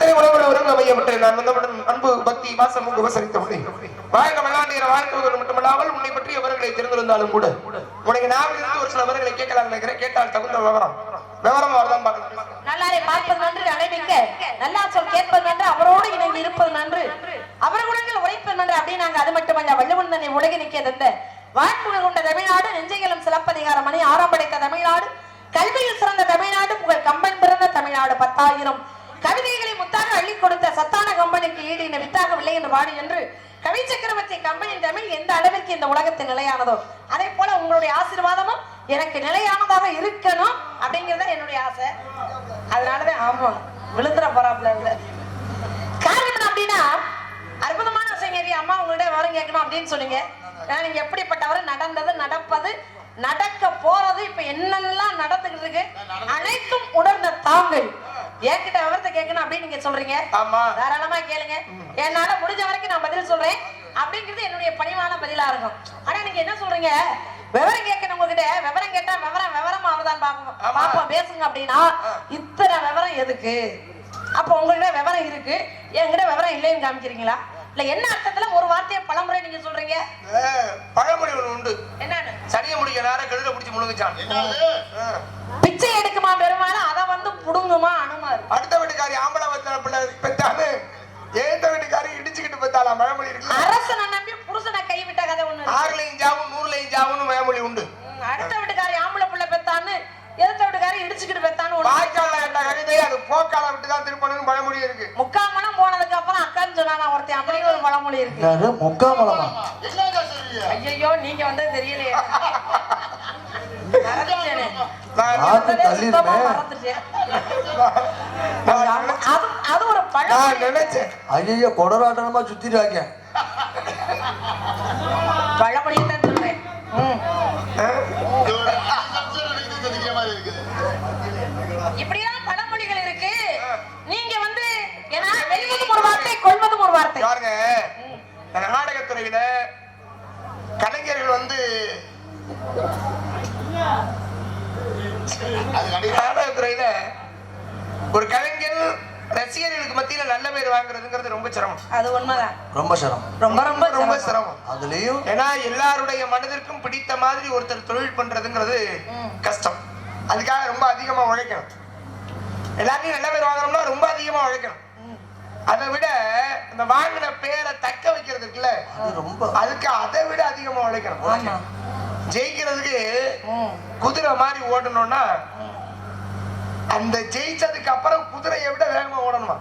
அத்தனை உறவுகள் ஒருங்க மையப்பட்டு நான் வந்தவுடன் அன்பு பக்தி வாசம் உங்க உபசரித்த உடனே வாழ்க மல்லாண்டியர் வாழ்க்கை மட்டுமல்லாமல் உன்னை பற்றி அவர்களை தெரிந்திருந்தாலும் கூட. உனக்கு நாவில் இருந்து ஒரு சில அவர்களை கேட்கலாம் நினைக்கிறேன். கேட்டால் தகுந்த விவரம். விவரம் அவர்தான் பார்க்கலாம் நல்லாரை பார்ப்பது நன்று நடைமிக்க நல்லா சொல் கேட்பது நன்று அவரோடு இணைந்து இருப்பது நன்று. அவர்களுடன் உழைப்பது நன்று. அப்படின்னு நாங்க அது மட்டுமல்ல வள்ளுவன் தன்னை உலகி நிற்கிறது வாழ்ப்புகள் கொண்ட தமிழ்நாடு நெஞ்சைகளும் சிலப்பதிகாரம் அணி ஆரம்படைத்த தமிழ்நாடு கல்வியில் சிறந்த தமிழ்நாடு புகழ் கம்பன் பிறந்த தமிழ்நாடு பத்தாயிரம். கவிதைகளை முத்தாக அள்ளி கொடுத்த சத்தான கம்பனுக்கு ஈடு இந்த வித்தாக இல்லை என்று பாடி என்று கவி சக்கரவர்த்தி கம்பனின் தமிழ் எந்த அளவிற்கு இந்த உலகத்தில் நிலையானதோ அதே போல உங்களுடைய ஆசீர்வாதமும் எனக்கு நிலையானதாக இருக்கணும் அப்படிங்கிறது தான் என்னுடைய ஆசை. அதனாலதான் ஆமா விழுந்துற போறாப்ல காரணம் அப்படின்னா அற்புதமான விஷயம் அம்மா உங்கள்ட்ட வரம் கேட்கணும் அப்படின்னு சொன்னீங்க. ஏன்னா நீங்க எப்படிப்பட்டவர் நடந்தது நடப்பது நடக்க போறது இப்ப என்னெல்லாம் நடந்துகிட்டு இருக்கு அனைத்தும் உணர்ந்த தாங்கள். என்கிட்ட விவரத்தை கேட்கணும் அப்படின்னு நீங்க சொல்றீங்க? ஆமா. தாராளமா கேளுங்க. என்னால முடிஞ்ச வரைக்கும் நான் பதில் சொல்றேன். அப்படிங்கிறது என்னுடைய பணிவான பதிலா இருக்கும் ஆனா நீங்க என்ன சொல்றீங்க? விவரம் கேட்கணும் உங்ககிட்ட. விவரம் கேட்டா விவரம் விவரமா அவதான் பார்க்கணும். ஆமா. பாப்போம் பேசுங்க அப்படின்னா இத்தனை விவரம் எதுக்கு? அப்ப உங்ககிட்ட விவரம் இருக்கு. என்கிட்ட விவரம் இல்லைன்னு காமிக்கிறீங்களா? இல்ல என்ன அர்த்தத்துல ஒரு வார்த்தையை பலமுறை நீங்க சொல்றீங்க? பழமொழி ஒண்ணு உண்டு. என்னன்னு? சனிய முடிக்க நேரம் கழுத பிடிச்சி முழுங்குச்சான். பிச்சை எடுக்குமா பெருமாள்? அத வந்து புடுங்குமா அனுமார்? அடுத்த வீட்டுக்காரி ஆம்பளை வச்ச பிள்ளை பெத்தான்னு ஏந்த வீட்டுக்காரி இடிச்சுக்கிட்டு பெத்தாளா? பழமொழி இருக்கு அரசனை நம்பி புருஷனை கைவிட்ட கதை ஒண்ணு இருக்கு. ஆறுலையும் ஜாவும் நூறுலையும் ஜாவுன்னு பழமொழி உண்டு. அடுத்த வீட்டுக்காரி ஆம்பளை புள்ள பெத்தான்னு எதிர்த்த வீட்டுக்காரி இடிச்சுக்கிட்டு பெத்தான்னு ஒண்ணு. வாய்க்கால கழுதை அது போக்கால விட்டு தான் திருப்பணும்னு பழமொழி இருக்கு. முக்கால் மணம் போனதுக்கு அப்புறம் அக்கான்னு சொன்னானா ஒருத்தன் அப்படின்னு ஒரு பழமொழி இருக்கு. முக்காமலமா ஐயோ நீங்க வந்தது தெரியலையே. மறந்துட்டேனே. நான் ஆத்து சுத்தமா தள்ளிருமே மறந்துட்டேன். நான் நினைச்சேன். அது அது ஒரு நான் பழமொழி நினைச்சேன் ஐயோ கொடராட்டமா சுத்திட்டாங்க பழமொழியை தான் சொல்றேன் ம். அஹ். இப்படியெல்லாம் பழமொழிகள் இருக்கு நீங்க வந்து ஏன்னா வெல்வதும் ஒரு வார்த்தை கொள்வதும் ஒரு வார்த்தை பாருங்க. நாடகத்துறையில கலைஞர்கள் வந்து நாடகத்துறையில ஒரு கலைஞர் ரசிகர்களுக்கு மத்தியில நல்ல பேர் வாங்குறதுங்கிறது ரொம்ப சிரமம். அது உண்மைதான். ரொம்ப சிரமம். ரொம்ப ரொம்ப ரொம்ப சிரமம். அதுலயும் ஏன்னா எல்லாருடைய மனதிற்கும் பிடித்த மாதிரி ஒருத்தர் தொழில் பண்றதுங்கிறது. கஷ்டம். அதுக்காக ரொம்ப அதிகமா உழைக்கணும். எல்லாத்தையும் நல்ல பேர் வாங்கணும்னா ரொம்ப அதிகமா உழைக்கணும். அதை விட இந்த வாங்கின பேரை தக்க வைக்கிறது இருக்குல்ல? அது ரொம்ப. அதுக்கு அதை விட அதிகமா உழைக்கணும். ஆமா. ஜெயிக்கிறதுக்கு. குதிரை மாதிரி ஓடணும்னா. அந்த ஜெயிச்சதுக்கு அப்புறம் குதிரையை விட வேகமா ஓடணுமா?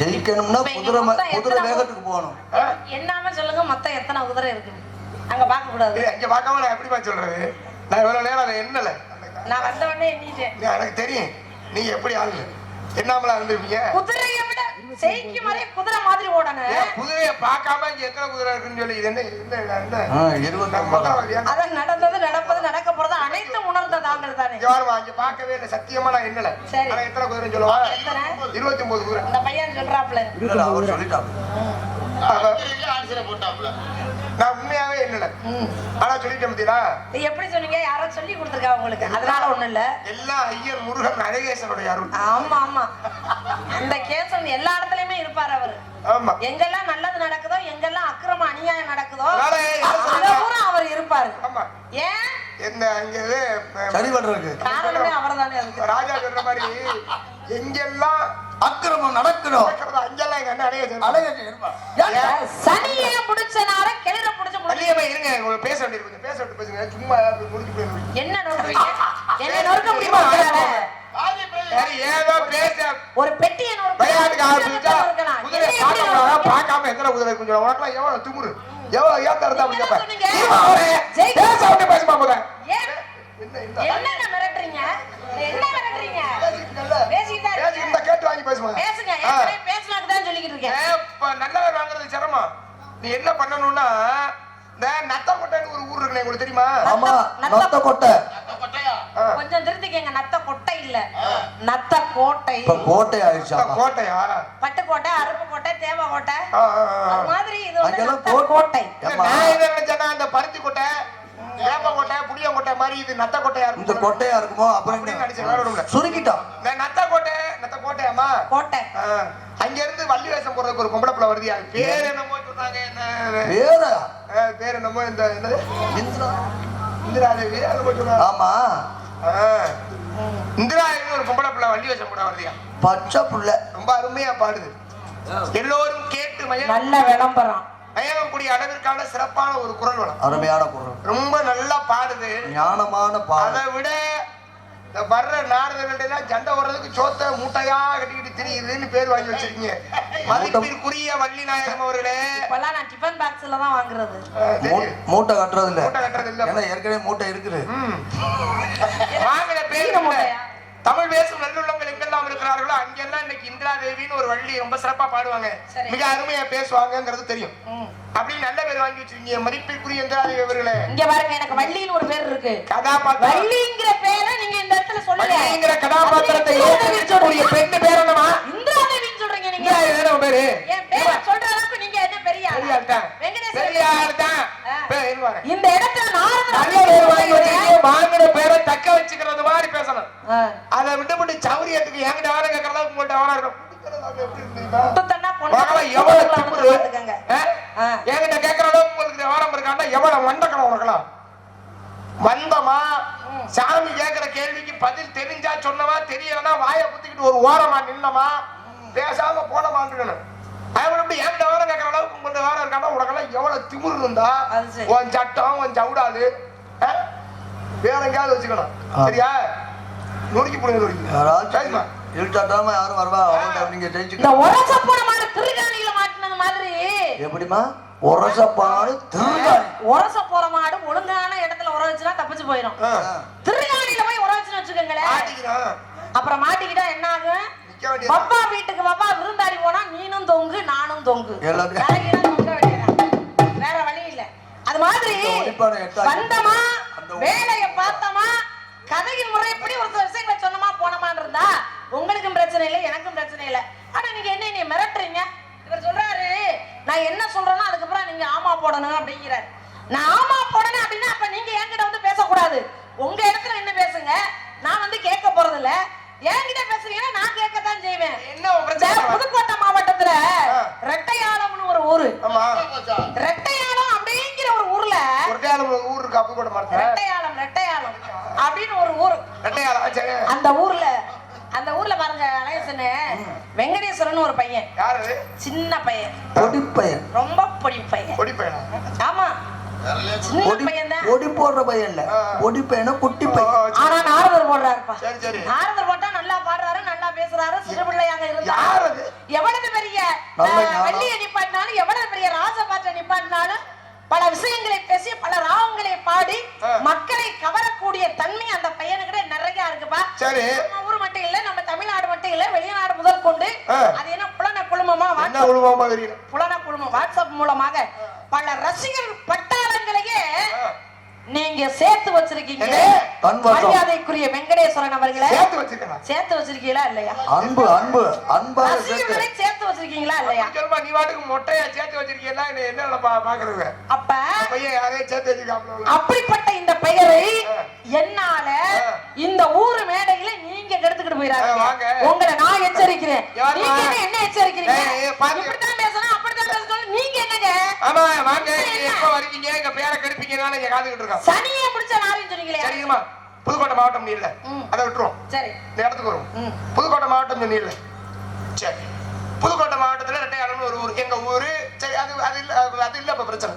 ஜெயிக்கணும்னா குதிரை குதிரை வேகத்துக்கு போகணும்? என்னாம சொல்லுங்க மொத்தம் எத்தனை குதிரை இருக்கு? அங்க பார்க்க கூடாது. இது இங்க பார்க்காம நான் எப்படிமா சொல்றது? நான் இவ்வளவு நேரம் அதை எண்ணல. நான் வந்த உடனே எண்ணிட்டேன் எனக்கு தெரியும். நீங்க எப்படி ஆளு என்னாமலாம் இருந்திருப்பீங்க? குதிரையை விட செய்க்கும் வரை குதிரை மாதிரி ஓடணும் குதிரையை பார்க்காம இங்க எத்தனை குதிரை இருக்குன்னு சொல்லி இது என்ன என்ன அதான் நடந்தது நடப்பது நடக்க போறது அனைத்தும் உணர்ந்த தாங்கள் தானே இங்க பாருமா, இங்க பார்க்கவே இல்லை சத்தியமா நான் எண்ணல சரி. எத்தனை குதிரைன்னு சொல்லுவா இருபத்தி ஒன்பது குதிரை இந்த பையன் சொல்றாப்ல அவர் சொல்லிட்டாங்க அவ- நான் உண்மையாவே ம். ஆனா சொல்லிட்டேன் இது எப்படி சொன்னீங்க? யாரோ சொல்லி கொடுத்துருக்கா உங்களுக்கு? அதனால ஒண்ணும் இல்ல. எல்லாம் ஐயர் முருகன் அழகேசனுடைய அருள். ஆமா ஆமா. இந்த கேசன் எல்லா இடத்துலயுமே இருப்பாரு அவரு. ஆமா. எங்கெல்லாம் நல்லது நடக்குதோ எங்கெல்லாம் அக்கிரம அநியாயம் நடக்குதோ என்ன அங்க அவர் இருப்பாரு. ஆமா. ஏன்? இந்த இங்க இது, சரி பண்றதுக்கு காரணமே அவர்தானே அதுக்கு. ராஜா சொல்ற மாதிரி எங்கெல்லாம் அக்கிரமம் நடக்கணும். அழகேசன் இருப்பான். ஏன்? சனியே கிளிர புடிச்ச முடிச்சு. வள்ளியம்மா இருங்க. உங்களுக்கு பேச வேண்டியது கொஞ்சம் பேச விட்டு பேசுங்க. சும்மா முடிச்சு போயிடுவீங்க என்ன நோக்குவீங்க என்ன நொறுக்க முடியுமா ஏதோ பேச. ஒரு பெட்டியை விளையாட்டுக்கு ஆரம்பிச்சா. குதிரை பார்க்க? பார்க்காம எத்தனை குதிரை சொல்ல உனக்குலாம் எவ்வளவு திமுரு? எவ்வளவு ஏத்த இருந்தா அப்படி நீங்க கேட்ப தான் சொன்னீங்க. இருமா, வரேன். ஜெயிக்க- பேச விட்டு பேசுமா போத ஏன்? என்ன மிரட்டுறீங்க? என்ன மிரட்டுறீங்க? பேசிக்கிட்டு கேட்டு வாங்கி பேசுங்க. பேசலாம்னு தான் சொல்லிக்கிட்டு இருக்கேன். ஏன் இப்ப நல்லவர் வாங்குறது சிரமம். நீ என்ன பண்ணணும்னா இந்த நத்தக்கோட்டைன்னு ஒரு ஊர் இருக்குண்ணே உங்களுக்கு தெரியுமா? ஆமா கொட்டை. கொஞ்சம் திருத்திக்கங்க நத்த கொட்டை இல்ல. நத்த கோட்டை இப்ப கோட்டை ஆயிடுச்சா கோட்டையா? அருப்புக்கோட்டை தேவக்கோட்டை ஆ, ஆ, ஆ. அது மாதிரி இது வந்து கோட்டை. கோட்டை? நான் என்ன நினைச்சேன்னா இந்த பருத்தி கொட்டை வேப்ப கொட்டை புளிய கொட்டை மாதிரி இது நத்த கொட்டையா இந்த இருக்கும் கொட்டையா இருக்குமோ அப்புறம் இல்ல. சுருக்கிட்டான் இந்த நத்த கோட்டை நத்த கோட்டையாமா கோட்டை. அங்க இருந்து வள்ளி வேஷம் போடுறதுக்கு ஒரு பொம்பளை பிள்ளை வருதியா பேர் என்னமோ சொன்னாங்க என்ன? ஆ, பேர் என்னமோ இந்த என்னது? இந்திரா. இந்திரா தேவி மட்டும் சொன்னாங்க. ஆமா. இந்திரா ஒரு பொம்பளை பிள்ளை வள்ளி வேஷம் போட வருதியா? பச்சை புள்ள. ரொம்ப அருமையா பாடுது. எல்லோரும் கேட்டு மயம் நல்ல விளம்பரம். மயங்கக்கூடிய அளவிற்கான சிறப்பான ஒரு குரல் வளம் அருமையான குரல் ரொம்ப நல்லா பாடுது ஞானமான பாடல் அதை விட இந்த வர்ற நாரதர்கள் எல்லாம் சண்டை வர்றதுக்கு சோத்த மூட்டையா கட்டிக்கிட்டு திரியுதுன்னு பேர் வாங்கி வச்சிருக்கீங்க மதிப்பிற்குரிய வள்ளி நாயகம் அவர்களே இப்பெல்லாம் நான் டிஃபன் பாக்ஸ்ல தான் வாங்குறது. மூட்டை கட்டுறது இல்ல மூட்டை கட்டுறது இல்ல. ஏற்கனவே மூட்டை இருக்குது. வாங்கின பேர்? மூட்டையா? தமிழ் பேசும் நல்லுள்ளங்கள் எங்கெல்லாம் இருக்கிறார்களோ அங்கெல்லாம் இன்னைக்கு இந்திரா தேவின்னு ஒரு வள்ளி ரொம்ப சிறப்பா பாடுவாங்க. மிக அருமையா பேசுவாங்கங்கிறது தெரியும். அப்படி நல்ல பேர் வாங்கி வச்சிருக்கீங்க. மதிப்பிற்குரிய இந்திரா தேவி அவர்களே. இங்க பாருங்க எனக்கு வள்ளின்னு ஒரு பேர் இருக்கு. கதாபாத்திரம். வள்ளிங்கிற பேரை நீங்க இந்த இடத்துல சொல்லுங்க வள்ளிங்கிற கதாபாத்திரத்தை ஏற்றுக்கக்கூடிய பெண்ணு பேர் என்னமா நீங்க பேரு? சொல்ற அளவுக்கு என்ன பெரிய? பெரிய ஆள்? தான். இந்த இடத்துல நல்ல பேர் வாங்கி வச்சிருக்கீங்க, வாங்கின பேரை தக்க வச்சுக்கிறது மாதிரி பேசணும். அதை விட்டுவிட்டு சௌரியத்துக்கு என்கிட்ட வேலை கேட்கற அளவுக்கு உங்கள்ட்ட வேலை இருக்கும். என்கிட்ட கேட்கற அளவுக்கு உங்களுக்கு விவரம் இருக்காண்டா எவ்வளவு மண்டக்கணம் உனக்கலாம் வந்தமா? சாமி கேட்கிற கேள்விக்கு பதில் தெரிஞ்சா சொன்னமா தெரியலன்னா வாயை குத்திக்கிட்டு ஒரு ஓரமா நின்னமா? பேசாம அவன் கேட்கற அளவுக்கு வேற உனக்கெல்லாம் எவ்வளவு திமிரு இருந்தா? அது சரி. உன் சட்டம் உன் சவுடாது? வேற எங்கேயாவது வச்சுக்கணும். சரியா? நொறுக்கி போடுங்க நொறுக்கி. இருட்டாட்டாம யாரும் வருவா? நீங்க இந்த ஜெயிச்சுக்க. உரச போன மாதிரி திருகாணியில மாட்டினது மாதிரி. எப்படிமா உரசப்பாடு திருகாணி. உரச போற மாடு ஒழுங்கான இடத்துல உர வச்சுனா தப்பிச்சு போயிடும். திருகாணியில போய் உர வச்சுன்னு வச்சுக்கோங்களேன். மாட்டிக்கிறான். அப்புறம் மாட்டிக்கிட்டா என்ன ஆகும் நிக்க வேண்டியது பப்பா வீட்டுக்கு பப்பா விருந்தாடி போனா நீனும் தொங்கு வேண்டியதுதான். வேற வழி இல்ல. அது மாதிரி இந்த ஒளிப்பானை எட்டாக்கி- வந்தமா அந்த வேலைய பார்த்தோமா கதையின் முறைப்படி ஒரு சில விஷயங்களை சொன்னமா போனமான்னு இருந்தா உங்களுக்கும் பிரச்சனை இல்லை எனக்கும் பிரச்சனை இல்லை. ஆனா நீங்க என்ன நீ மிரட்டுறீங்க? இவர் சொல்றாரு நான் என்ன சொல்றேனோ அதுக்கப்புறம் நீங்க ஆமா போடணும் அப்படிங்கிறாரு. நான் ஆமா போடணும் அப்படின்னா அப்ப நீங்க என்கிட்ட வந்து பேசக்கூடாது உங்க இடத்துல என்ன பேசுங்க நான் வந்து கேட்க போறது இல்ல என்கிட்ட பேசுறீங்கன்னா நான் கேட்கத்தான் செய்வேன் என்ன உன் இந்த பிரச்சனை புதுக்கோட்டை மாவட்டத்துல ஆ. ரெட்டையாளம்னு ஒரு ஊரு ஆமா ரெட்டையாளம் அப்படிங்கிற ஒரு ஊர்ல ஒருத்தையாளம் ஒரு ஊர் இருக்கு அப்படி கூட மாட்டேன் ரெட்டையாளம் ரெட்டையாளம். அப்படின்னு ஒரு ஊர். ரெட்டையாளம் அந்த ஊர்ல அந்த ஊர்ல பாருங்க அழகசனு வெங்கடேஸ்வரன் ஒரு பையன். யாரு? சின்ன பையன். ரொம்ப பொடி பையன். பொடி பையனா ஆமா சின்ன பொடி பையன் பொடி போடுற பையன் இல்ல. ஆ. பொடிப்பையன குட்டி பையன். ஆனா நாரதர் போடுறாருப்பா. சரி சரி. நாரதர் போட்டா நல்லா பாடுறாரு நல்லா பேசுறாரு சிறு பிள்ளையாக யார் இருந்தாரு அது? எவ்வளவு பெரிய. வெள்ளியை நிப்பாட்டினாலும் எவ்வளவு பெரிய ராஜபாட்டை நிப்பாட்டினாலும் பல விஷயங்களை பேசி பல ராகங்களை பாடி. மக்களை கவரக்கூடிய தன்மை அந்த பையனுக்கிட்ட நிறைய இருக்குப்பா சரி நம்ம ஊர் மட்டும் இல்ல நம்ம தமிழ்நாடு மட்டும் இல்ல வெளிநாடு முதல் கொண்டு. அது என்ன புலன குழுமமா புலன குழுமம் வாட்ஸ்அப் மூலமாக பல ரசிகர் பட்டாளங்களையே. நீங்க சேர்த்து வச்சிருக்கீங்க. மரியாதைக்குரிய வெங்கடேஸ்வரன் அவர்களை. சேர்த்து வச்சிருக்கா சேர்த்து வச்சிருக்கீங்களா இல்லையா? அன்பு அன்பு அன்பாக சேர்த்து. வச்சிருக்கீங்களா இல்லையா? சொல்லுமா நீ வாட்டுக்கு மொட்டையா சேர்த்து வச்சிருக்கீங்கன்னா என்ன பாக்குறது? அப்ப பையன் யாரையும் சேர்த்து வச்சிருக்காப்ல அப்படிப்பட்ட இந்த பெயரை. என்னால. இந்த ஊர் மேடையில நீங்க கெடுத்துக்கிட்டு ஆ, போயிடாதீங்க. உங்களை நான் எச்சரிக்கிறேன்? நீங்க என்ன எச்சரிக்கிறீங்க. இப்படித்தான் பேசணும் நீங்க என்னங்க? ஆமா வாங்க. எப்ப வருவீங்க? எங்க பேரை கெடுப்பீங்கன்னு இங்க காத்துக்கிட்டு இருக்கோம் சனியை பிடிச்ச நாரின்னு சொன்னீங்களே. சரிங்கம்மா புதுக்கோட்டை மாவட்டம் நீ இல்ல ம். அதை விட்டுருவோம். சரி. இந்த இடத்துக்கு வரும் ம். புதுக்கோட்டை மாவட்டம் இல்ல சரி. புதுக்கோட்டை மாவட்டத்துல ரெட்டையாளம்னு ஒரு ஊர். எங்க ஊரு? சரி அது அது இல்ல அது- இல்ல இப்ப பிரச்சனை.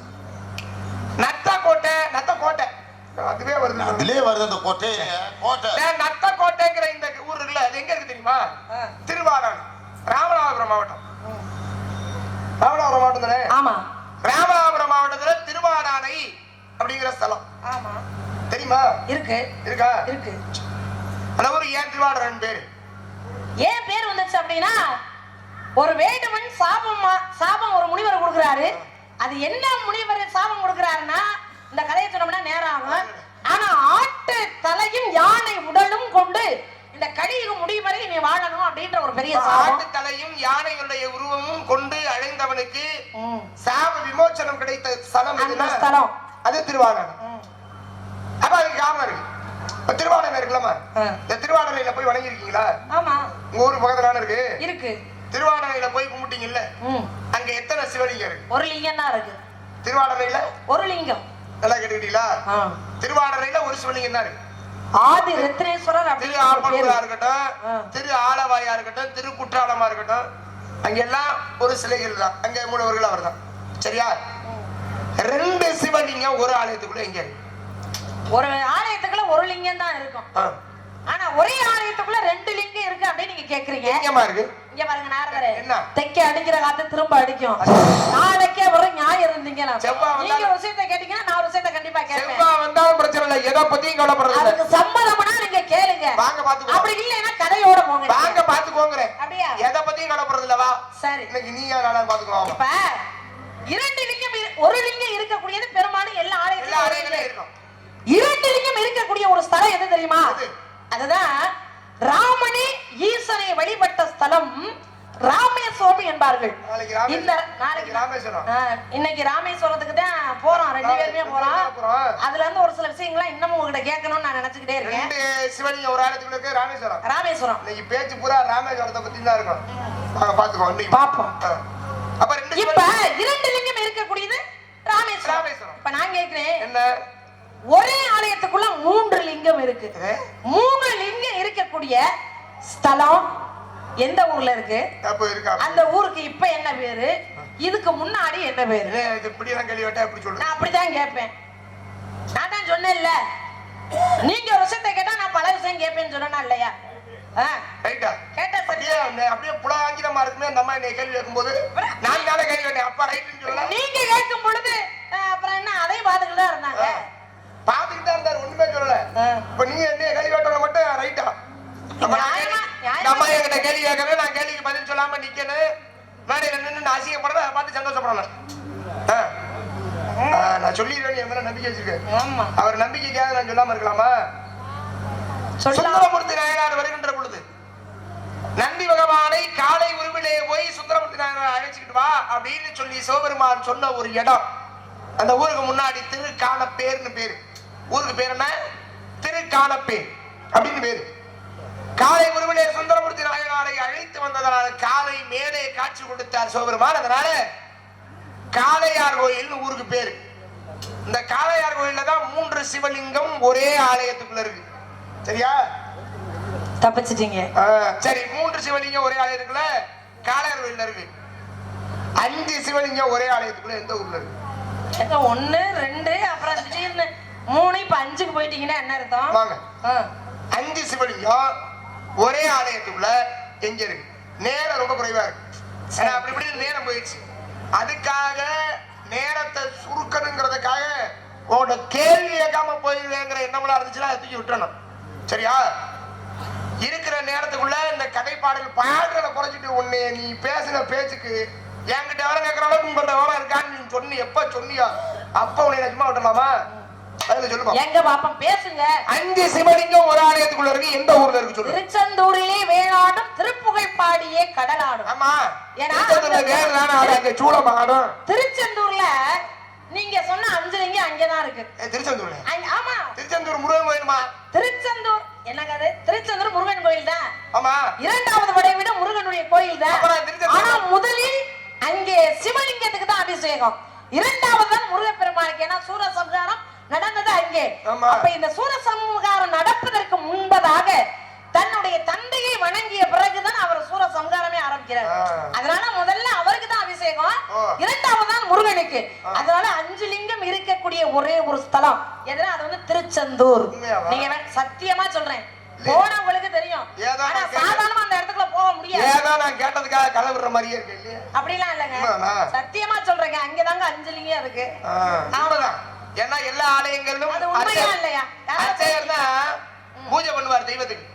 நத்தக்கோட்டை நத்தக்கோட்டை. அதுவே வருது. அதிலே வருது அந்த கோட்டை. கோட்டை. நத்தக்கோட்டைங்கிற இந்த ஊர் இருக்குல்ல அது எங்க இருக்கு தெரியுமா. திருவாரூர் ராமநாதபுரம் மாவட்டம். ராமநாதபுரம் மாவட்டம் தானே ஆமா. ராமநாதபுரம் மாவட்டத்துல திருவாடானை அப்படிங்கிற ஸ்தலம். ஆமா. தெரியுமா? இருக்கு. இருக்கா? இருக்கு. அந்த ஊர் ஏன் திருவாடரன் பேரு? ஏன் பேர் வந்துச்சு அப்படின்னா ஒரு வேடுவன் சாபம் சாபம் ஒரு முனிவர் கொடுக்குறாரு. அது என்ன முனிவர் சாபம் கொடுக்குறாருன்னா இந்த கதையை சொன்னோம்னா நேரம் ஆகும். ஆனா ஆட்டு தலையும் யானை உடலும் கொண்டு இந்த கலியுகம் முடியும் வரை நீ வாழணும் அப்படின்ற ஒரு பெரிய ஆட்டு தலையும் யானையுடைய உருவமும் கொண்டு அழைந்தவனுக்கு. சாப விமோச்சனம் கிடைத்த ஸ்தலம் ஸ்தலம். அது திருவாடானம் ம். அப்ப அதுக்கு காரணம் இருக்கு. இப்ப திருவாடனை இருக்குல்லம்மா. ஆ. இந்த திருவாடனையில போய் வணங்கிருக்கீங்களா ஆமா. உங்க ஊர் பக்கத்துல இருக்கு? இருக்கு. திருவாடனையில போய் கும்பிட்டீங்கல்ல? அங்க எத்தனை சிவலிங்கம் இருக்கு? ஒரு லிங்கம் தான் இருக்கு திருவாடனையில ஒரு லிங்கம். நல்லா கேட்டுக்கிட்டீங்களா? ஆ. திருவாடனையில ஒரு சிவலிங்கம் தான் இருக்கு. ஆதி ரத்னேஸ்வரர் திரு பேரு. இருக்கட்டும். திரு ஆலவாயா இருக்கட்டும் திரு குற்றாலமா இருக்கட்டும் அங்கெல்லாம் ஒரு சிலைகள் தான். அங்க மூலவர்கள் அவர் தான் சரியா? ரெண்டு சிவலிங்கம் ஒரு ஆலயத்துக்குள்ள எங்க இருக்கு. ஒரு ஆலயத்துக்குள்ள ஒரு லிங்கம் தான் இருக்கும். ஆனா ஒரே ஆலயத்துக்குள்ள ரெண்டு லிங்கம் இருக்கு அப்படின்னு நீங்க கேக்குறீங்க. இருக்கு? இங்க பாருங்க நாரதரே என்ன? தெக்க அடிக்கிற காத்து திரும்ப அடிக்கும். நாளைக்கே வரும் இருந்தீங்கன்னா நீங்க ஒரு விஷயத்த கேட்டீங்கன்னா நான் ஒரு விஷயத்த கண்டிப்பா கேட்பேன். வந்தாலும் பிரச்சனை இல்லை. எதை பத்தியும் கவலைப்படுறது இல்ல. அதுக்கு சம்மதம்னா நீங்க கேளுங்க. வாங்க பாத்துக்கோ அப்படி இல்லைன்னா கதையோட போங்க. வாங்க நீங்க. பாத்துக்கோங்கிறேன் அப்படியா? எதை பத்தியும் கவலைப்படுறது சரி. இன்னைக்கு பாத்துக்கலாம் இப்ப இரண்டு லிங்கம் ஒரு லிங்கம் இருக்கக்கூடியது பெரும்பாலும் எல்லா எல்லா ஆலயத்திலும் ஆலயங்களும் இருக்கு. இருக்கும் இரண்டு லிங்கம் இருக்கக்கூடிய ஒரு ஸ்தலம் எது தெரியுமா எது? அதுதான் ராமனே ஈசனை ஸ்தலம் ராமேஸ்வரம் என்பார்கள். இந்த நாளைக்கு ராமேஸ்வரம். இன்னைக்கு ராமேஸ்வரத்துக்கு தான் போறோம். ரெண்டு பேருமே போறோம். அதுல இருந்து ஒரு சில விஷயங்களை இன்னமும் உங்ககிட்ட கேட்கணும்னு நான் நினைச்சுக்கிட்டே இருக்கேன். ரெண்டு சிவலிங்கம் ஒரு இருக்கு ராமேஸ்வரம். ராமேஸ்வரம். இன்னைக்கு பேச்சு பூரா ராமேஸ்வரத்தை பத்தி தான் இருக்கும். பாத்துக்கோ பாப்போம். அப்ப ரெண்டு இப்ப இரண்டு லிங்கம் இருக்கக்கூடியது ராமேஸ்வரம். ராமேஸ்வரம். இப்ப நான் கேக்குறேன் என்ன? ஒரே ஆலயத்துக்குள்ள மூன்று லிங்கம் இருக்கு? மூணு லிங்கம் இருக்கக்கூடிய ஸ்தலம் எந்த ஊர்ல இருக்கு? அந்த ஊருக்கு இப்ப என்ன பேரு? இதுக்கு முன்னாடி என்ன பேரு? என்ன இது இப்படி எல்லாம் கேள்வி கேட்டா எப்படி சொல்லு நான் அப்படிதான் கேட்பேன். நான் தான் சொன்னேன்ல. நீங்க ஒரு விஷயத்தை கேட்டா நான் பல விஷயம் கேட்பேன்னு சொன்னா இல்லையா? கேட்டா சரி அப்படியே புல ஆங்கிலமா இருக்குமே அந்த அம்மா கேள்வி கேட்கும்போது நான் தானே கேள்வி கேட்டேன். அப்பா ரைட்டுன்னு சொல்லல. நீங்க கேட்கும் பொழுது அப்புறம் என்ன அதையும் பார்த்துக்கிட்டு தான் இருந்தாங்க. பாத்துக்கிட்டு தான் இருந்தாரு ஒண்ணுமே சொல்லல. இப்ப நீங்க என்ன கேள்வி கேட்டவங்க மட்டும் ரைட்டா? இந்த அம்மா என்கிட்ட கேள்வி கேட்கறது நான் கேள்விக்கு பதில் சொல்லாம நிக்கணும் மேடையில நின்று நான் அசிங்கப்படுறத பார்த்து. ஆ, நான் சொல்லிடுவேன் என் மேல நம்பிக்கை வச்சிருக்கேன். அவர் நம்பிக்கைக்காக நான் சொல்லாம இருக்கலாமா? சுந்தரமூர்த்தி நாயனார் வருகின்ற பொழுது நந்தி பகவானை காலை உருவிலே போய் சுந்தரமூர்த்தி நாயனார் அழைச்சிக்கிட்டு வா அப்படின்னு சொல்லி சிவபெருமான் சொன்ன ஒரு இடம். அந்த ஊருக்கு முன்னாடி திருக்கானப்பேர்னு பேரு. ஊருக்கு பேர் என்ன? திருக்கானப்பேர் அப்படின்னு பேரு. காலை உருவிலே சுந்தரமூர்த்தி நாயனாரை அழைத்து வந்ததனால காலை மேலே காட்சி கொடுத்தார் சிவபெருமான். அதனால காளையார் கோயில்னு ஊருக்கு பேரு. இந்த காளையார் கோயில்ல தான் மூன்று சிவலிங்கம் ஒரே ஆலயத்துக்குள்ள இருக்கு. சரியா? தப்பிச்சிட்டீங்க. சரி மூன்று சிவலிங்கம் ஒரே ஆலயத்துக்குள்ள காளையார் கோயில்ல இருக்கு. அஞ்சு சிவலிங்கம் ஒரே ஆலயத்துக்குள்ள எந்த ஊர்ல இருக்கு? ஒண்ணு ரெண்டு அப்புறம் திடீர்னு மூணு இப்ப அஞ்சுக்கு போயிட்டீங்கன்னா என்ன அர்த்தம். அஞ்சு சிவலிங்கம் ஒரே ஆலயத்துக்குள்ள எங்க இருக்கு. நேரம் ரொம்ப குறைவா இருக்கு. அப்படி இப்படி நேரம் போயிடுச்சு. அதுக்காக நேரத்தை சுருக்கணுங்கிறதுக்காக உன்னோட கேள்வி கேட்காம போயிருவேங்கிற எண்ணமெல்லாம் இருந்துச்சுன்னா அதை தூக்கி விட்டுறணும். சரியா? இருக்கிற நேரத்துக்குள்ள இந்த கதை பாடல் பாடுறத குறைச்சிட்டு உன்னை நீ பேசுன பேச்சுக்கு என்கிட்ட வர கேட்கற அளவுக்கு உங்கள்ட்ட வர இருக்கான்னு நீ சொன்னி எப்ப சொன்னியோ அப்ப உன்னை நிஜமா சும்மா விட்டுலாமா அதுல எங்க பாப்பம் பேசுங்க. அஞ்சு சிவலிங்கம் ஒரு ஆலயத்துக்குள்ள இருக்கு எந்த ஊர்ல இருக்கு சொல்லு. திருச்செந்தூரிலே வேளாடும் திருப்புகழ் பாடியே கடலாடும். ஆமா. ஏன்னா திருச்செந்தூர்ல அந்த- வேற தானே ஆடு அங்க சூளம் ஆடும் திருச்செந்தூர்ல நீங்க சொன்ன அஞ்சு லிங்கம் அங்கதான் இருக்கு. அங்க- ஆமா. திருச்செந்தூர் முருகன் கோயிலுமா? திருச்செந்தூர் என்னங்க அது? திருச்செந்தூர் முருகன் கோயில் தான். ஆமா. இரண்டாவது படை விட முருகனுடைய கோயில் தான். அப்புறம் திருச்செந்தூர் ஆனா முதலில் அங்கே சிவலிங்கத்துக்கு தான் அபிஷேகம். இரண்டாவது தான் முருகப்பெருமானுக்கு. ஏன்னா சூரசம்ஹாரம் நடந்தது அங்கே. அப்ப இந்த சூரசம்ஹாரம் நடப்பதற்கு முன்பதாக தன்னுடைய தந்தையை வணங்கிய பிறகுதான் அவர் சூரசம்ஹாரமே ஆரம்பிக்கிறார் ஆ. அதனால முதல்ல அவருக்கு தான் அபிஷேகம். இரண்டாவது தான் முருகனுக்கு அதனால அஞ்சு லிங்கம் இருக்கக்கூடிய ஒரே ஒரு ஸ்தலம் எதுனா அது வந்து திருச்செந்தூர்? நீங்க சத்தியமா சொல்றேன் போனவங்களுக்கு தெரியும் ஆனா. சாதாரணமா அந்த இடத்துக்குள்ள போக முடியாது ஏதோ நான் கேட்டதுக்காக மாதிரியே இருக்கு அப்படிலாம் இல்லைங்க? சத்தியமா சொல்றேங்க அங்கதாங்க அஞ்சு லிங்கம் இருக்கு உண்மைதான். ஏன்னா எல்லா ஆலயங்களிலும் அர்ச்சகர் தான் பூஜை பண்ணுவார் தெய்வத்துக்கு.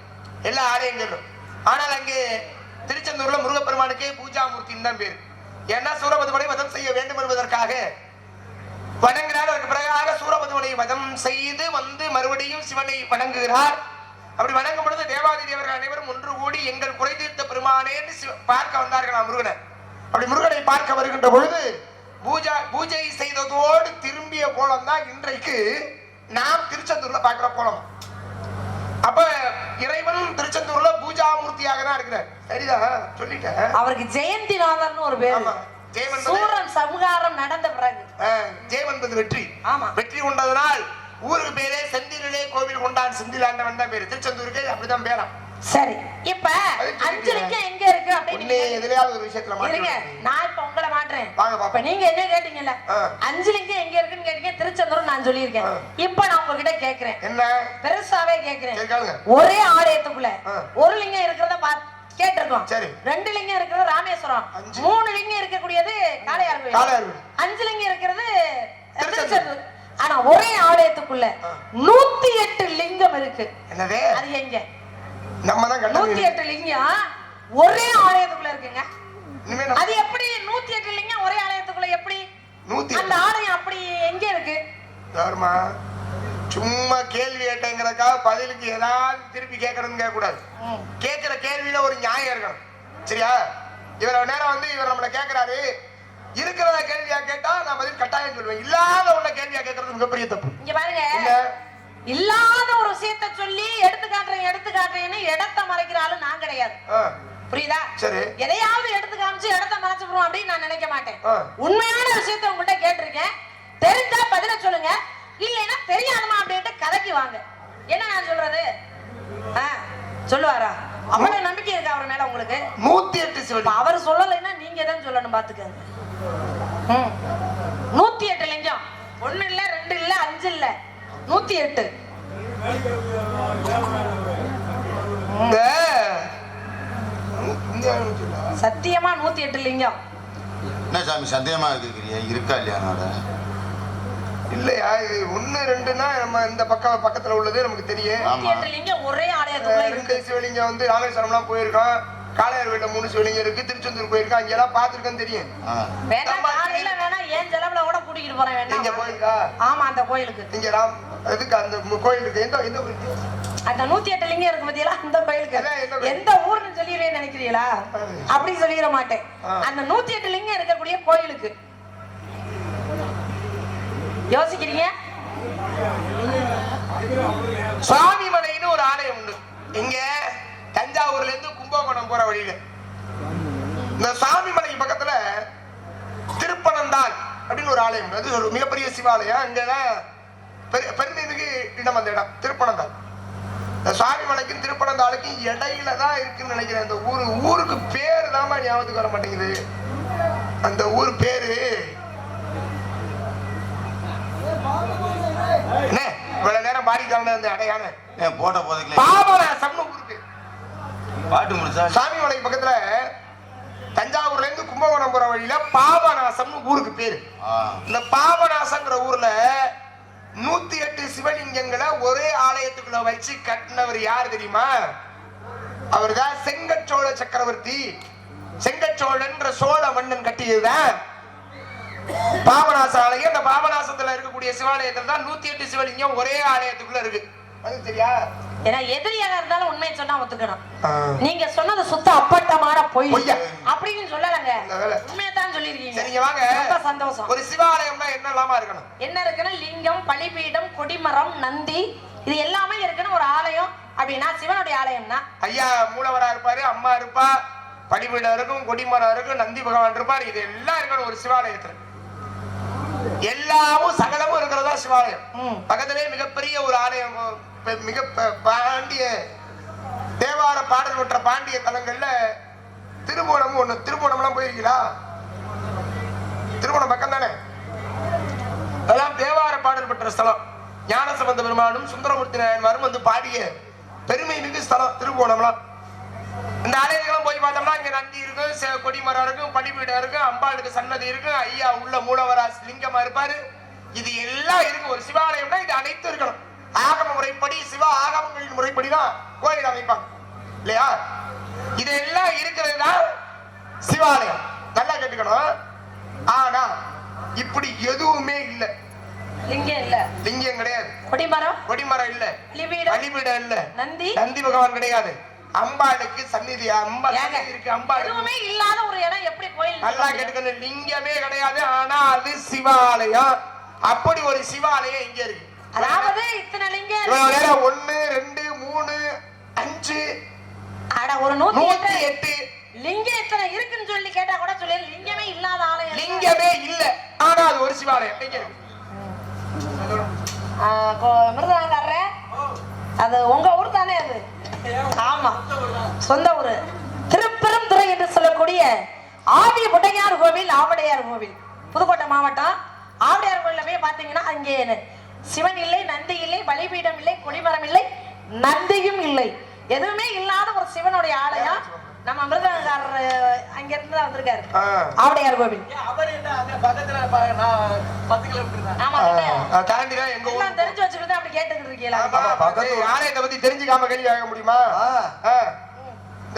எல்லா ஆலயங்களிலும். ஆனால் அங்கே திருச்செந்தூர்ல முருகப்பெருமானுக்கு பூஜாமூர்த்தின்னு தான் பேரு. ஏன்னா சூரபதுமனை வதம் செய்ய வேண்டும் என்பதற்காக வணங்கினார் அதற்கு பிறகாக சூரபதுமனை வதம் செய்து வந்து மறுபடியும் சிவனை வணங்குகிறார். அப்படி வணங்கும் பொழுது தேவாதி தேவர்கள் அனைவரும் ஒன்று கூடி எங்கள் குறை தீர்த்த பெருமானேன்னு பார்க்க வந்தார்களாம் முருகனை. அப்படி முருகனை பார்க்க வருகின்ற பொழுது பூஜா பூஜை செய்ததோடு திரும்பிய கோலம் தான் இன்றைக்கு நாம் திருச்செந்தூர்ல பார்க்கிற கோலம். அப்ப இறைவன் திருச்செந்தூர்ல பூஜாமூர்த்தியாக தான் இருக்கிறார். சரிதான் சொல்லிட்டேன். அவருக்கு ஜெயந்திநாதன் ஒரு பேரு. சூரன் சமகாரம் நடந்த பிறகு. என்பது வெற்றி. ஆமா. வெற்றி கொண்டதனால் ஊருக்கு பேரே செந்திலே கோவில் கொண்டான். செந்திலாண்டவன் தான் பேரு. திருச்செந்தூருக்கு அப்படிதான் பேராம் சரி இப்ப. அஞ்சு லிங்கம் எங்க இருக்கு அப்படின்னு எதுலயாவது ஒரு விஷயத்துல நான் இப்ப உங்களை மாட்டுறேன். இப்ப நீங்க என்ன கேட்டீங்கல்ல ஆ. அஞ்சு லிங்கம் எங்க இருக்குன்னு கேட்டீங்க திருச்செந்தூர் நான் சொல்லியிருக்கேன். இப்ப நான் உங்ககிட்ட கேக்குறேன் என்ன பெருசாவே கேக்குறேன் ஒரே ஆலயத்துக்குள்ள. ஒரு லிங்கம் இருக்கிறத பாத் கேட்டிருக்கோம் சரி. ரெண்டு லிங்கம் இருக்கிறது ராமேஸ்வரம். மூணு லிங்கம் இருக்கக்கூடியது காளையார் கோயில். அஞ்சு லிங்கம் இருக்கிறது திருச்செந்தூர். ஆனா ஒரே ஆலயத்துக்குள்ள. நூத்தி எட்டு லிங்கம் இருக்கு என்னது அது எங்க நம்ம தான் நூத்தி கண்டது எட்டு லிங்கம் ஒரே ஆலயத்துக்குள்ள இருக்குங்க. அது எப்படி? நூத்தி எட்டு லிங்கம் ஒரே ஆலயத்துக்குள்ள எப்படி? நூத்தி அந்த ஆலயம் அப்படி எங்க இருக்கு? யாருமா சும்மா கேள்வி கேட்டேங்கிறதுக்காக பதிலுக்கு ஏதாவது திருப்பி கேட்கணும்னு கேட்க கூடாது கேட்கிற கேள்வியில ஒரு நியாயம் இருக்கணும். சரியா? இவர் நேரம் வந்து இவர் நம்மள கேட்கிறாரு. இருக்கிறத கேள்வியா கேட்டா நான் பதில் கட்டாயம் சொல்லுவேன். இல்லாத உள்ள கேள்வியா கேட்கறது மிகப்பெரிய தப்பு. இங்க பாருங்க. இல்லாத ஒரு விஷயத்த சொல்லி எடுத்து காட்டுறேன் எடுத்து காட்டுறேன்னு இடத்த மறைக்கிற ஆளு நான் கிடையாது. புரியுதா? சரி. எதையாவது எடுத்து காமிச்சு இடத்த மறைச்சுக்கிறோம் அப்படின்னு நான் நினைக்க மாட்டேன். உண்மையான விஷயத்த உங்ககிட்ட கேட்டிருக்கேன். தெரிஞ்சா பதில சொல்லுங்க. இல்லைன்னா தெரியாதமா அப்படின்ட்டு கதைக்கு வாங்க. என்ன நான் சொல்றது? சொல்லுவாரா? அவ்வளவு நம்பிக்கை இருக்கா அவர் மேல உங்களுக்கு? நூத்தி எட்டு சிவலி அவர் சொல்லலைன்னா நீங்க தான் சொல்லணும் பாத்துக்கங்க. நூத்தி எட்டு லிங்கம். ஒண்ணு இல்ல ரெண்டு இல்ல அஞ்சு இல்ல. நூத்தி எட்டு. சத்தியமா நூத்தி எட்டு லிங்கம் என்ன சாமி சந்தேகமா இருக்கிறீங்க? இருக்கா இல்லையா அதனால? இல்லையா இது ஒண்ணு ரெண்டுன்னா நம்ம இந்த பக்கம் பக்கத்துல உள்ளது நமக்கு தெரியும். ஒரே ரெண்டு இருக்கு. சிவலிங்கம் வந்து ராமேஸ்வரம்லாம் போயிருக்கோம். காளையார் வீட்டுல மூணு சிவலிங்கம் இருக்கு. திருச்செந்தூர் போயிருக்கோம் அங்கெல்லாம் பார்த்துருக்கேன்னு தெரியும். ஆ. வேணா நம்ம காலையில வேணா ஏன் செலவுல கூட கூட்டிக்கிட்டு போறேன் நீங்க வேணா போயிருக்கா ஆமா அந்த கோயிலுக்கு. இங்க ராம் அதுக்கு அந்த கோயில் இருக்கு எந்த எந்த அந்த நூத்தி எட்டு லிங்கம் இருக்கு பத்தியெல்லாம் அந்த கோயிலுக்கு. எந்த கோயில்? எந்த ஊர்னு சொல்லிடுவேன் நினைக்கிறீங்களா? அப்படி சொல்லிட மாட்டேன். அந்த நூத்தி எட்டு லிங்கம் இருக்கக்கூடிய கோயிலுக்கு. யோசிக்கிறீங்க? சுவாமிமலைன்னு ஒரு ஆலயம் உண்டு. இங்க தஞ்சாவூர்ல இருந்து கும்பகோணம் போற வழியில. இந்த சுவாமிமலைக்கு பக்கத்துல திருப்பனந்தாள் அப்படின்னு ஒரு ஆலயம். அது ஒரு மிகப்பெரிய சிவாலயம் அங்கதான் பெரு- பெருந்தீனுக்கு இடம் அந்த இடம் திருப்பனந்தாள். இந்த சுவாமிமலைக்கும் திருப்பனந்தாளுக்கும் இடையில தான் இருக்குன்னு நினைக்கிறேன். அந்த ஊரு ஊருக்கு பேரு தாமா ஞாபகத்துக்கு வர மாட்டேங்குது. அந்த ஊர் பேரு என்ன? இவ்வளவு நேரம் பாடிக்கான அந்த அடையான ஏன் போட்ட போதைக்கல பாபநாசம்னு பாட்டு முடிச்சா சாமிமலை பக்கத்துல தஞ்சாவூர்ல இருந்து கும்பகோணம் போற வழியில பாபநாசம்னு ஊருக்கு பேரு. இந்த பாபநாசங்கிற ஊர்ல நூத்தி எட்டு சிவலிங்கங்களை ஒரே ஆலயத்துக்குள்ள வச்சு கட்டினவர் யார் தெரியுமா? அவர்தான் செங்கச்சோழ சக்கரவர்த்தி. செங்கச்சோழன்ற சோழ மன்னன் கட்டியதுதான். பாபநாச ஆலயம். அந்த பாபநாசத்துல இருக்கக்கூடிய சிவாலயத்துல தான் நூத்தி எட்டு சிவலிங்கம் ஒரே ஆலயத்துக்குள்ள இருக்கு. ஏன்னா எதிரியாக இருந்தாலும் உண்மையை சொன்னா ஒத்துக்கணும். நீங்க சொன்னது சுத்த அப்பட்டமான பொய்? அப்படின்னு சொல்லலங்க. உண்மையை தான் வாங்க. ரொம்ப சந்தோஷம். ஒரு சிவாலயம்னா என்ன இல்லாம இருக்கணும்? என்ன இருக்குன்னா லிங்கம் பலிபீடம் கொடிமரம் நந்தி இது எல்லாமே இருக்குன்னு ஒரு ஆலயம். அப்படின்னா சிவனுடைய ஆலயம்னா? ஐயா மூலவரா இருப்பாரு அம்மா இருப்பா படிபீடம் இருக்கும் கொடிமரம் இருக்கும் நந்தி பகவான் இருப்பார். இது எல்லாம் இருக்கணும் ஒரு சிவாலயத்துல. எல்லாமும் சகலமும் இருக்கிறதா சிவாலயம். பக்கத்திலே மிகப்பெரிய ஒரு ஆலயம் மிக பாண்டிய தேவார பாடல் பெற்ற பாண்டிய தலங்கள்ல திருமூலம் ஒண்ணு திருமூலம்லாம் போயிருக்கீங்களா? திருமணம் பக்கம் தானே அதெல்லாம் தேவார பாடல் பெற்ற ஸ்தலம். ஞானசம்பந்த பெருமானும் சுந்தரமூர்த்தி நாயன்மாரும் வந்து பாடிய பெருமை மிகு ஸ்தலம் திருவோணம்லாம் இந்த ஆலயங்களும் போய் பார்த்தோம்னா இங்க நந்தி இருக்கும் செ- கொடிமரம் இருக்கும் படிப்பீடம் இருக்கும் அம்பாளுக்கு சன்னதி இருக்கும் ஐயா உள்ள மூலவரா லிங்கமா இருப்பாரு. இது எல்லாம் இருக்கு. ஒரு சிவாலயம்னா இது அனைத்தும் இருக்கணும். ஆகம முறைப்படி சிவ ஆகமங்களின் முறைப்படி தான் கோயில் அமைப்பாங்க. இல்லையா? இதெல்லாம் இருக்கிறது தான் சிவாலயம். நல்லா கேட்டுக்கணும். ஆனா இப்படி எதுவுமே இல்ல. லிங்கம் இல்ல. லிங்கம் கிடையாது. கொடிமரம்? கொடிமரம் இல்ல. பலிபீடம் இல்ல. நந்தி? நந்தி பகவான் கிடையாது. அம்பாளுக்கு சந்நிதி அம்பா ஏங்க, சந்நிதி இருக்கு அம்பாளுக்கு. எதுவுமே இல்லாத ஒரு இடம் எப்படி கோயில் நல்லா கேட்டுக்கணும் லிங்கமே கிடையாது. ஆனா அது சிவாலயம். அப்படி ஒரு சிவாலயம் இங்க இருக்கு. அதாவது இத்தனை லிங்கம் ஒண்ணு ரெண்டு மூணு நூற்று அட ஒரு நூத்தி எட்டு லிங்கம் எத்தனை இருக்குன்னு சொல்லி கேட்டா கூட சொல்லி. லிங்கமே இல்லாத ஆலயம் லிங்கமே இல்ல. ஆனா அது ஒரு சிவாலயம்? மிருதங்காரர அது உங்க ஊர் தானே அது? ஆமா. சொந்த ஊரு. திருப்பெருந்துறை என்று சொல்லக்கூடிய ஆதி புடையார் கோவில் ஆவடையார் கோவில். புதுக்கோட்டை மாவட்டம் ஆவடையார் கோவில்ல போய் பாத்தீங்கன்னா அங்கே சிவன் இல்லை நந்தி இல்லை பலிபீடம் இல்லை கொடிமரம் இல்லை நந்தியும் இல்லை. எதுவுமே இல்லாத ஒரு சிவனுடைய ஆலயம் நம்ம மிருதங்காரர் அங்க இருந்து தான் வந்திருக்காரு. ஆவடையார் கோவில். அவர் என்ன பக்கத்துல பத்து கிலோமீட்டர் தான். ஆமா எங்க ஊர். எல்லாம் தெரிஞ்சு வச்சுக்கிட்டு அப்படி கேட்டுக்கிட்டு இருக்கீங்களா? பக்கத்து. ஆலயத்தை பத்தி தெரிஞ்சுக்காம கேள்வி கேட்க முடியுமா.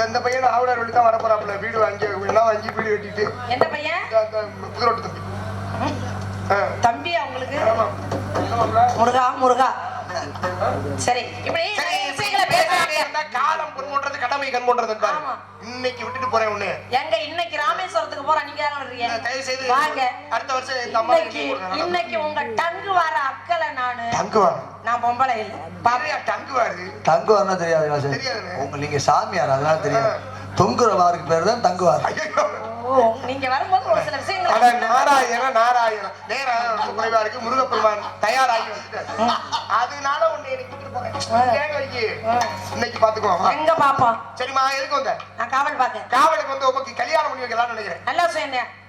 இந்த பையன் ஆவுடர் வழி தான் வரப்போறாப்புல. வீடு வாங்கி என்ன வாங்கி வீடு கட்டிட்டு. எந்த பையன்? குதிரோட்டு தம்பி. தம்பி அவங்களுக்கு? முருகா முருகா. சரி இப்படி பேசுறாங்க. காலம் பொன் போன்றது கடமை கண். இன்னைக்கு விட்டுட்டு போறேன் உன்னை. எங்க இன்னைக்கு ராமேஸ்வரத்துக்கு போறோம் நீங்க தயவு செய்து வாங்க. அடுத்த வருஷம் இந்த அம்மா இன்னைக்கு உங்க டங்கு வர அக்கலை நானு. தங்குவாரு நான் பொம்பளை இல்ல. பாரியா தங்குவாரு தங்குவார்னா தெரியாது ராசு. தெரியாதுண்ணே. உங்க நீங்க சாமியார் அதனால தெரியாது. தொங்குறவாருக்கு பேர் தான் தங்குவார் நீங்க வரும்போது ஒரு சில அட விஷயங்கள் நாராயண நாராயண. நேரம் ரொம்ப குறைவா இருக்கு முருகப்பெருமான் தயாராகி வந்துட்டாரு அதனால உன்னை இன்னைக்கு விட்டுட்டு போறேன். இன்னைக்கு பாத்துக்குவோம் வா. எங்க பாப்போம் சரிம்மா எதுக்கு வந்த? நான் காவல் பாக்க காவலுக்கு வந்து உமக்கு கல்யாணம் பண்ணி வைக்கலாம்னு நினைக்கிறேன். நல்லா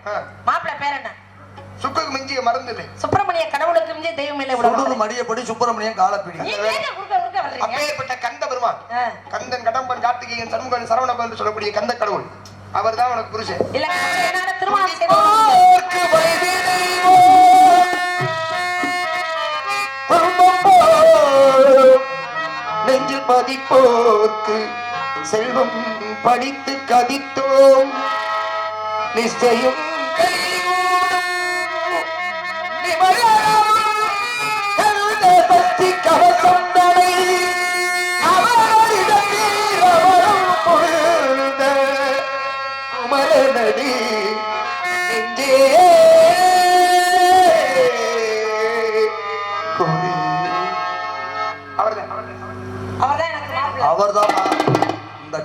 ஆ. மாப்பிள்ளை பேர் என்ன? சுக்குக்கு மிஞ்சிய இல்லை சுப்பிரமணிய கடவுளுக்கு மிஞ்சி தெய்வம் இல்லை விட மடியப்படி சுப்பிரமணியன் காலப்பிடி. அப்பேற்பட்ட கந்த பெருமான். கந்தன் கடம்பன் கார்த்திகேயன் சண்முகன் சரவணபன் என்று சொல்லக்கூடிய கந்த கடவுள். அவர் தான் உனக்கு புருஷன். இல்ல நெஞ்சில் பதிப்போர்க்கு செல்வம் படித்து கதித்தோம். நிச்சயம்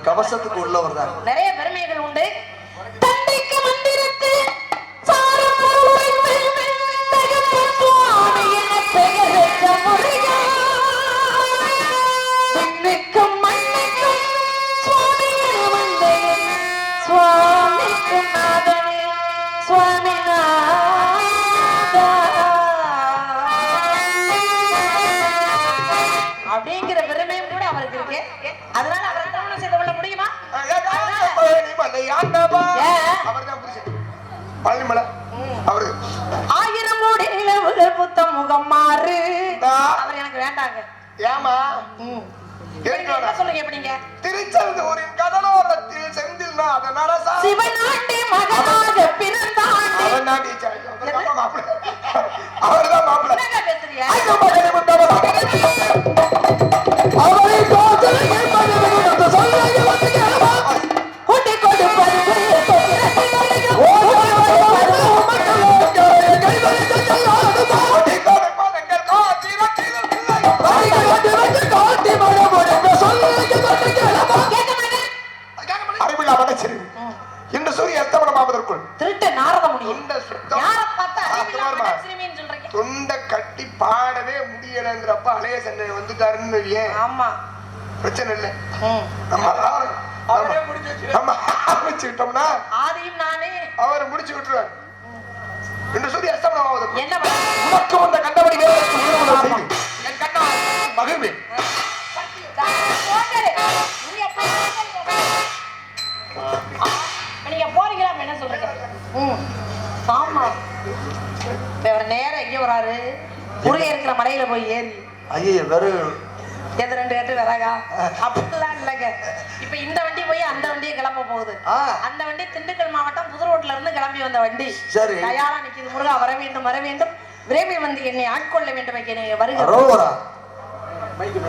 கவசத்துக்கு உள்ளவர் தான் நிறைய பெருமைகள் உண்டு. அவர்தான் மாப்பிள்ளை. உனக்கு வந்த கண்டபடி வேலைக்கு உயர்வுகள் செய்து என் கண்ணா மகிழ்வே. நீங்க போறீங்களா அப்ப என்ன சொல்றீங்க ம். ஆமா. இப்ப இவர் நேரா எங்க வராரு. முருகன் இருக்கிற மலையில போய் ஏறி. ஐயோ வெறும் எது ரெண்டு கட்டு விறகா? அப்படிலாம் இல்லைங்க. இப்ப இந்த வண்டி போய் அந்த வண்டியை கிளம்ப போகுது. அந்த வண்டி திண்டுக்கல் மாவட்டம் புதுரோட்ல இருந்து கிளம்பி வந்த வண்டி. சரி. தயாரா நிக்குது. முருகா வர வேண்டும் வர வேண்டும். விரைவில் வந்து என்னை ஆட்கொள்ள வேண்டும் என்னை வருக ரோவரா மைக்கு